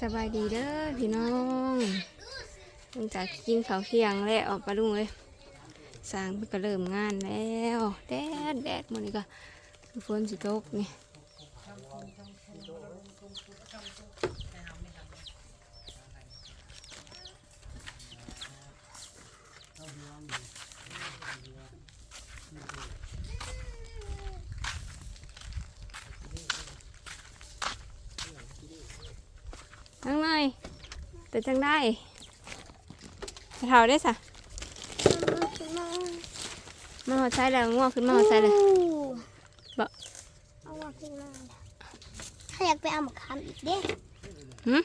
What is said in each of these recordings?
สบายดีเด้อพี่น้องหลังจากกินข้าวเที่ยงแล้วออกไปลุงเลยสร้างเพิ่นก็เริ่มงานแล้ว แดดแดดมันนี่ก็คือฝนสิตกนี่ทั้งเลย แต่จังได้ไปเท่าได้สะมาหอดใช้แล้วง่วงขึ้นมาหอดใช้เลยบะเอามาขึ้นมาถ้าอยากไปเอาหมกคำอีกเด้หึ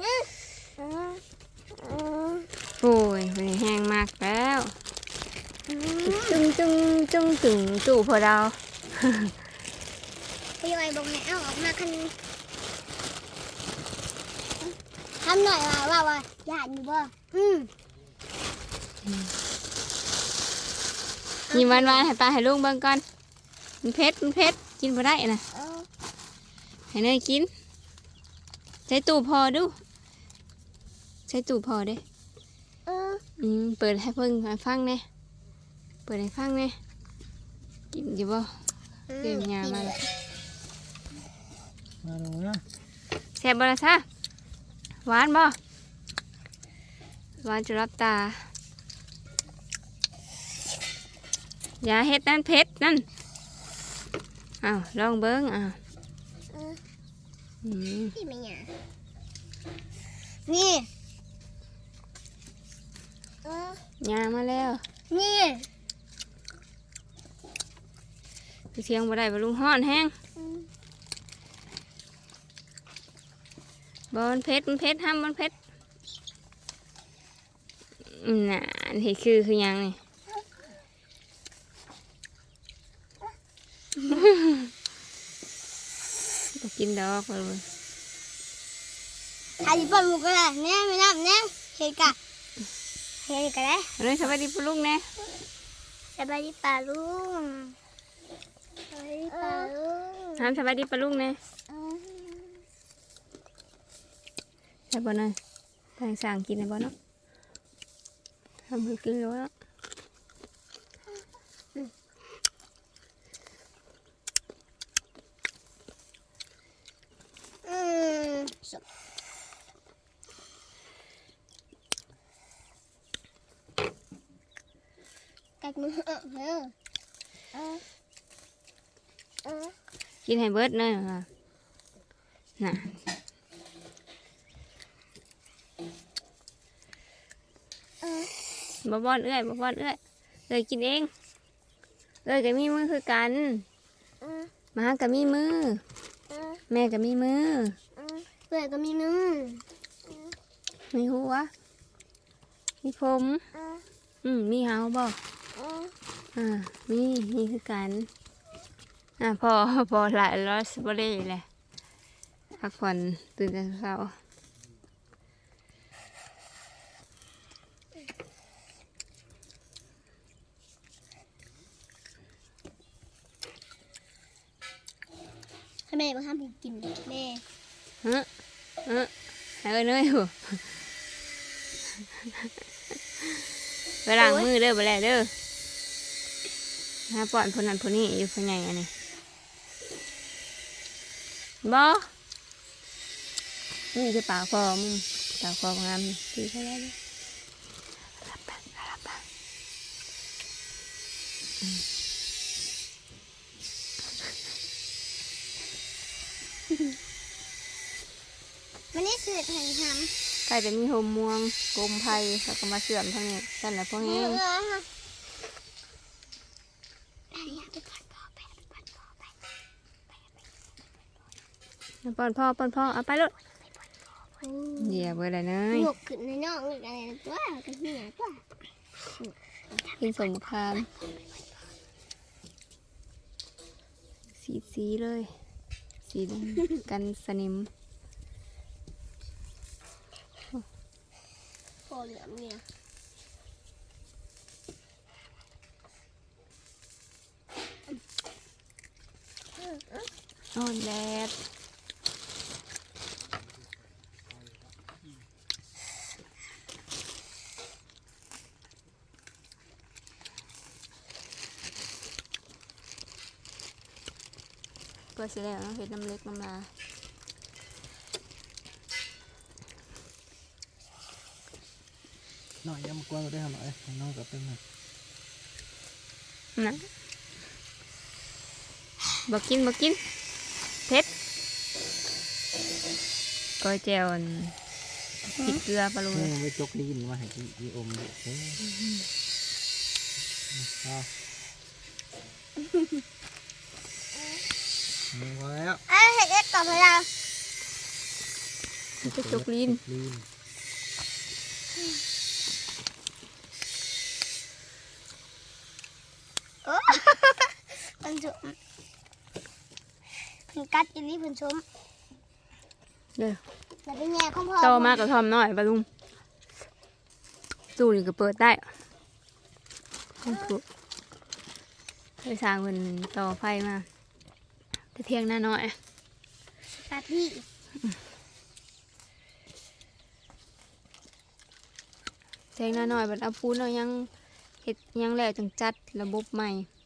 อืมอืมอืมโอ้ยวันนี้แห้งมากแล้วอืมจึงจึงจึงถึงจู่พอเราไปย่อยบอกให้เอาออกมาคัน ทำหน่อยว่าว่าว่าอยากอยู่บ่อืมมีวันวันๆให้ปลาให้ลุงเบิ่งก่อนมันเผ็ดมันเผ็ดกินบ่ได้นะเอาให้เนยกิน ใช้ตู้พอดู ใช้ตู้พอเด้เอออืมเปิดให้เพิ่งให้ฟังแหน่เปิดให้ฟังแหน่กินอยู่บ่เตรียมยามาแล้วมาลงนะแซ่บบ่ล่ะซะ หวานบ่หวานจะรับตา อย่าเฮ็ดนั่นเผ็ดนั่นอ้าวลองเบิ่งอ้าวเอออืมพี่ไม่อยากนี่เออยามาแล้ว นี่คือเสียงบ่ได้บ่ลุงฮ้อนแฮง อืม บ่มันเผ็ดมันเผ็ดห้ามมันเผ็ดอืมน่ะนี่คือคือหยังนี่บ่กินดอกบ่ลุงอาจจะเป็นหมูกระไรเนี่ยไม่นับเนี่ยเฮ้ยกะเฮ้ยกะไรอันนี้สวัสดีปะลุงแน่สบายดีป่าลุงสบายดีป่าลุงถามสวัสดีปะลุงแน่เออใช่บ่เนยทางสั่งกินได้บ่เนาะทำให้กินแล้วเนาะอืมสุดกัดมือเออเออเออเออกินให้เบิดเนยว่ะน่ะ เออ บ่บ่อนเอื้อยบ่บ่อนเอื้อยเอ้ยกินเองเอ้ยก็มีมือคือกันเออหมาก็มีมือเออแม่ก็มีมือเออเพื่อนก็มีมือมีหัวมีผมเอออืมมีเฮาบ่เอออ่ามีมีคือกันอ่าพอพอหลายร้อยสบเล่แหละพักผ่อนตื่นแต่เช้า แม่มาห้ามผูกินแม่เฮ้อเฮ้อให้เอ้ยเนยหัวไปล้างมือเด้อไปแล้วเด้อหาป้อนคนนั้นคนนี้อยู่คนใหญ่อันนี้บ่นี่คือปากคอมึงปากคองามตีเขาแล้วเด้อรับปากรับปาก วันนี้ สื่อแห่งทใครจะมีโฮมม่วงกลมไผ่แล้วก็มาเสื่อมทั้งนี้นั่นแหละพวกำนี้เอออยากไปก่อนพ่อไปไปก่อนพ่อไปป้อนพ่อป้อนพ่อเอาไปเลยโอ้เหยียบไว้เลยเนยหมวกขึ้นในน่องอีกอะไรตัวกันที่ไหนตัวกินสงครามสีสีเลย สีดำกันสนิม อหลืองเนี่ยนอนแดดก็สิแล้วเาเห็นน้ำเล็กน้ำลา หน่อยยำกวนก็ได้หน่อยน้องกับเป็นหน่อยนะบอกกินบอกกินเผ็ดก้อยแจวอันพริกเกลือปลาลูกนี่ไปจกลิ้นมาให้อีอีอมเด็กเอ้ยเอาเอาพอแล้วเอ้ยเห็ดเอ็กกับพลังมันจะจกลิ้น ลิ้น โอ้ เพิ่นจุ่มเพิ่น กัดอีนี่เพิ่นชมเด้อแล้วเป็นแง่ของพ่อโตมากกับทอมน้อยปลาลุงตู้นี่ก็เปิดได้ห้องปลุกไปสร้างเป็นต่อไฟมาแต่เที่ยงหน้าน้อยกัดพี่เที่ยงหน้าน้อยบัดเอาปูนเอายังเฮ็ดยังแล้วจังจัดระบบใหม่อืม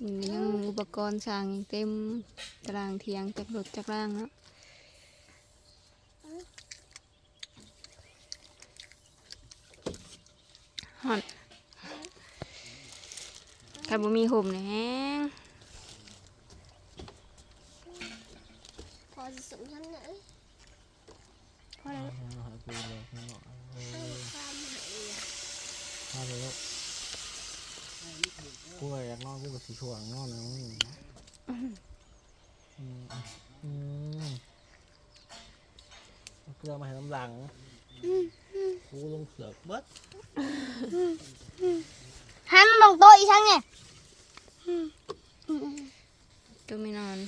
ยังอุปกรณ์สร้างยังเต็มตารางเทียงจากรถจากร่างเนาะฮอนถ้าบ่มีห่มเนี่ยแฮงพอจะสมชั้นไหนพอแล้วเอาหาปูเลยเอาเอาความหมายเอาไปแล้ว กูก็อยากนอนกูก็สิช่วงนอนแล้วมึงอืมอืมเอาเกลือมาให้น้ำหลังกูลงเสือกเบิดหันมองโต๊ะอีช่างเนี่ยตัวไม่นอน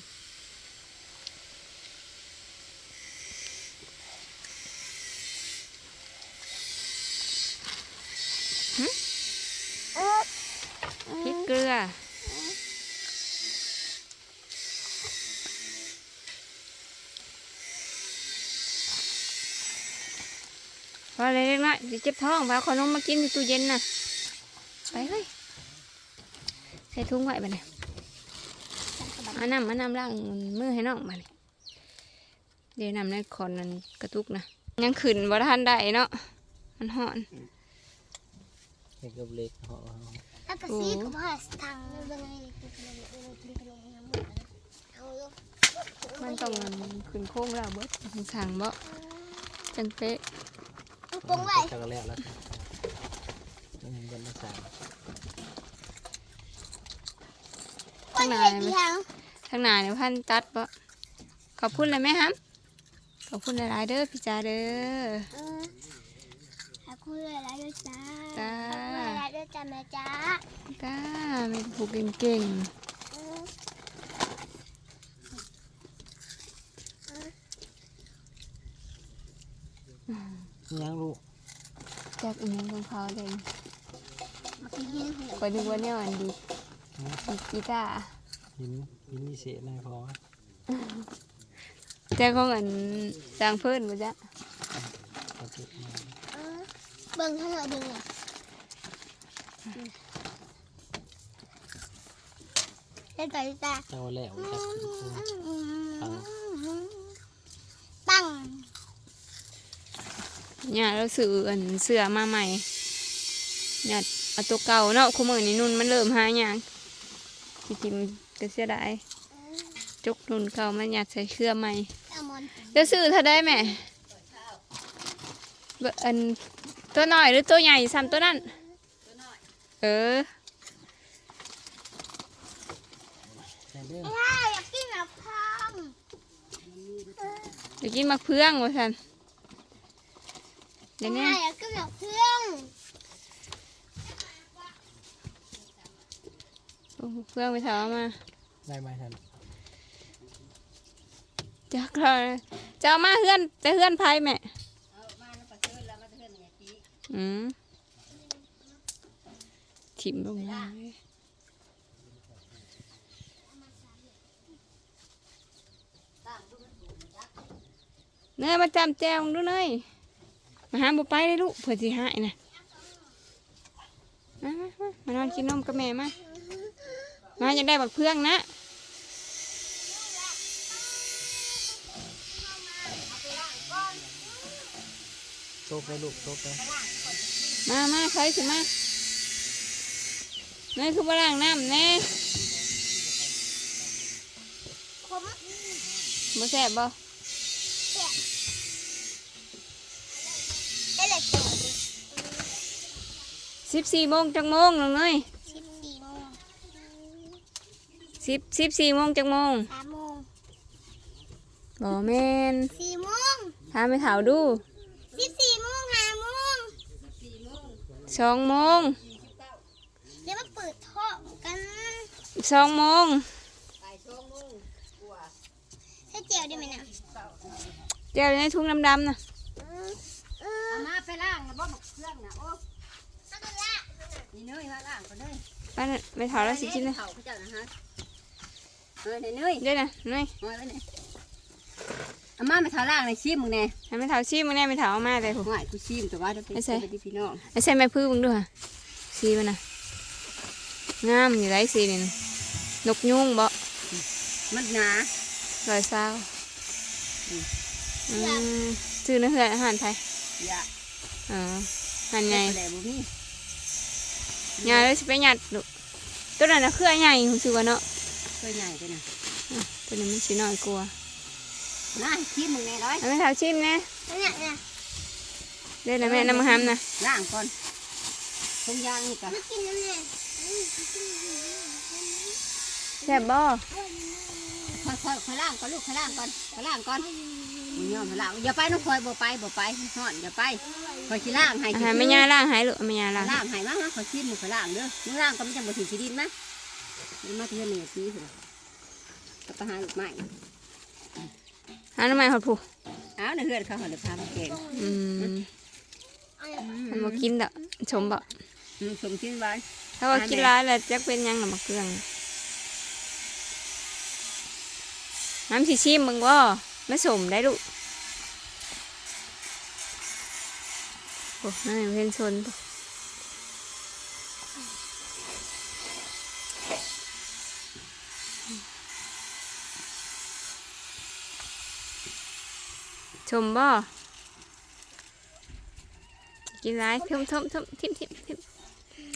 เออพริ กเกลือ พอเลยเล็กน้อยเดี๋ยวเจ็บท้องพาขนมมากินในตู้เย็นน่ะ ไปเฮ้ยใส่ถุงไว้ไปเนี่ยอาน้ำมาน้ำล้างมือให้น้องมาเนี่ยเดี๋ยวนำในคอนนั้นกระตุกนะ ยังขึ้นบ่ทันได้เนาะ มันห่อน เล็กกับเล็กหาะ แล้วก็ซีกับพ่อสตังค์เรื่องอะไรกินขนมเรื่องกินขนมน้ำหมดเอาลูกมันต้องขึ้นโค้งแล้วเบิดมันสั่งบ่จังเป๊ะเอาปงไว้จักแล้วแล้วนั่นเป็นภาษาก้อนเห็ดอีช่างทางหน้าเนี่ยพันตัดบ่ขอบคุณเลยไหมฮัมขอบคุณหลายๆเด้อพี่จ๋าเด้อขอบคุณอะไรด้วยจ้าจ้า ด้วยจ้าแม่จ้าก้าแม่ผูกเก่งเออยังลูกๆจากอีกอย่างของเขาเลยมากินหินหัวไปดูว่าเนี่ยอันดีดีกีตาร์หินหินมีเศษในพอแต่ของอันจางเพิ่นบ่จ๊ะกระตุกมาเออเบิ่งเท่าไหร่เบิ่งอะ เล่นไปจ้าเจ้าแล้วจักตังตั้งเนี่ยเราซื้ออันเสื้อมาใหม่เนี่ยเอาตัวเก่าเนาะคู่มือนี่นุ่นมันเริ่มหายากที่จริงก็เสียดายจกนุ่นเก่ามันอยากใส่เสื้อใหม่เอามอนเดี๋ยวซื้อเธอได้ไหมเบออันตัวหน้อยหรือตัวใหญ่ซ้ำตัวนั้น เออแต่เด้อถ้าอยากกินแบบพองเดี๋ยวกินมะเฟืองวะสันเดี๋ยวนี้ถ้าอยากกินแบบเพื่อนเอามะเฟืองไปถามมาได้ไหมท่านจักเราจะเอามาเฮือนแต่เฮือนไพ่แม่อืม ถิ่มลงไปเนยมาจำแจงดูเนยมาหาบุไปเลยลูกเผื่อสิหายนะมามานอนกินนมกับแม่มา มาจะได้บักเพื่องนะโชคไปลูกโชคไปมามาใครสิมา นี่คือบ่ล้างน้ำแน่ผมบ่แซ่บบ่ได้เลยเก่งสิบสี่โมงจังโมงน้องเนยสิบสี่โมงสิบสิบสี่โมงจังโมงสามโมงบ่แม่นสี่โมงถามไปถาวดูสิบสี่โมงห้าโมงสองโมง เดี๋ยวมาเปิดท่อกัน สองโมงให้เจียวได้ไหมนะเจ้าอยู่ในทุ่งดำๆนะเอามาไปล่างนะบ่หมกเครื่องนะโอ้เอาตัวละนี่เนยมาล่างก็ได้ไปน่ะไปถาวแล้วสิกินเลยเขาเขาเจ้านะฮะเออเนยเนยเด้อนะเนยมาไว้เนี่ยเอามาไปเท่าล่างในชิมมึงแน่ให้ไม่ถาวชิมมึงแน่ไม่ถาวเอามาแต่ผมห่วยกูชิมแต่ว่าเดี๋ยวเป็นไม่ใช่ไปที่พี่น้องไอ้ใส่ไม้พื้นมึงด้วยค่ะสีมันน่ะงามอยู่ไรสีนี่น่ะ นกยุงบ่มันหนาลอยเศร้าอืมอืมซื้อเนื้อเหืออาหารไทยอย่าอ๋อหันใหญ่แหล่บุมีใหญ่เลยสิไปหยัดลูกตัวนั้นน่ะเครือใหญ่รู้สึกว่าเนาะเคยใหญ่ไปนะตัวนี้มันสิน้อยกลัวาน่าชิมมึงแน่ร้อยเอาไม่ถาวชิมนะเนี่ยเนี่ยเด้อนะแม่น้ำมันหำนะล่างก่อนทงยางนี่กันมากินน้ำเนี่ย แซ่บบ่ค่อยๆค่อยล่างก่อนลูกค่อยล่างก่อนค่อยล่างก่อนมึงยอมค่อยล่างอย่าไปน้องคอยบ่ไปบ่ไปห่อนอย่าไปคอยขี้ล่างให้อาหารไม่ยาล่างหายลูกเอาไม่ยาล่างล่างให้มามาคอยชิมมึงค่อยล่างเด้อมึงล่างก็ไม่จำบ่ถึงที่ดินนะนี่มาเทื่อนี่ปีสิก็ไปหาลูกไม้หาหน้ำไม้หอดผู้เอาในเฮือนเขาเขาเลยพามาเก่งอืมเอาเนี่ยมันบ่กินดอกชมบ่อืมสมกินไว้ถ้าว่ากินร้ายแล้วจักเป็นหยังน่ะมะเกลือง น้ำสิชิมมึงบ่าไม่สมได้ลูกโอ้นั่นเพิ่นชนชมบ่กินไรทิมทิมทิมทิมทิมทิม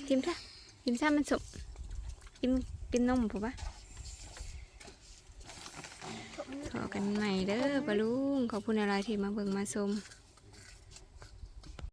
ทิมท่าทิมท่ามันสมกินกินนมผมปะ ขอกันใหม่เด้อปะลุงขอบคุณอะไรที่มาเบิ่งมาชม